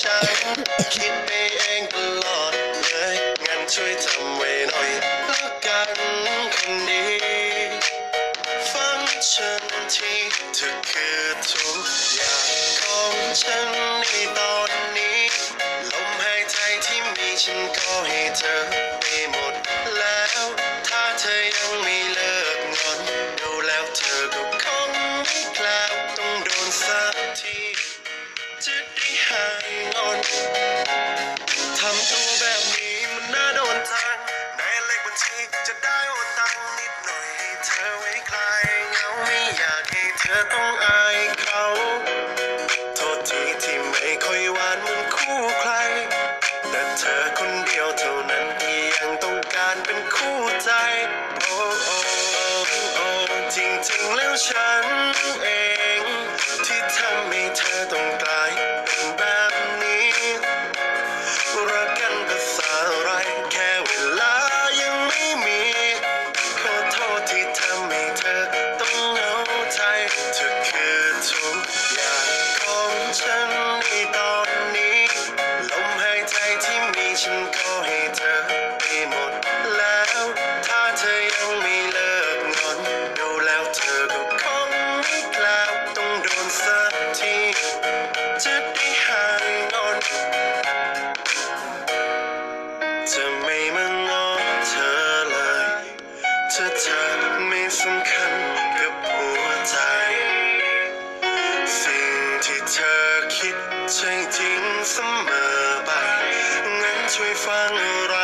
ฉัน คิดไปเองตลอดเลยงั้นช่วยทำไว้หน่อยแล้วกันคนดีฟังฉันที่เธอคือทุกอย่างของฉันในตอนนี้ลมหายใจที่มีฉันก็ให้เธอไปหมดแล้ว อยหวานเหมือนคู่ใคร แต่เธอคนเดียวเท่านั้นที่ยังต้องการเป็นคู่ใจ โอ้โอ้โอ้จริงๆแล้วฉันเอง ฉันก็ให้เธอไปหมดแล้ว ถ้าเธอยังไม่เลิกงอนดูแล้วเธอก็คงไม่กล้าต้องโดนสักทีจะได้หายงอนจะไม่มางอเธอเลยถ้าเธอไม่สำคัญกับหัวใจ สิ่งที่เธอคิดใช่จริงเสมอไป ช่วยฟังอะไร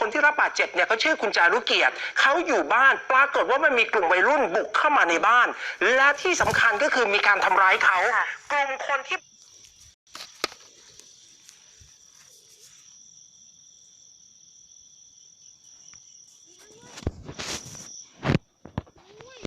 คนที่รับบาดเจ็บเนี่ยเขาชื่อคุณจารุเกียรติเขาอยู่บ้านปรากฏว่ามันมีกลุ่มวัยรุ่นบุกเข้ามาในบ้าน และที่สำคัญก็คือมีการทำร้ายเขาค่ะกลุ่มคนที่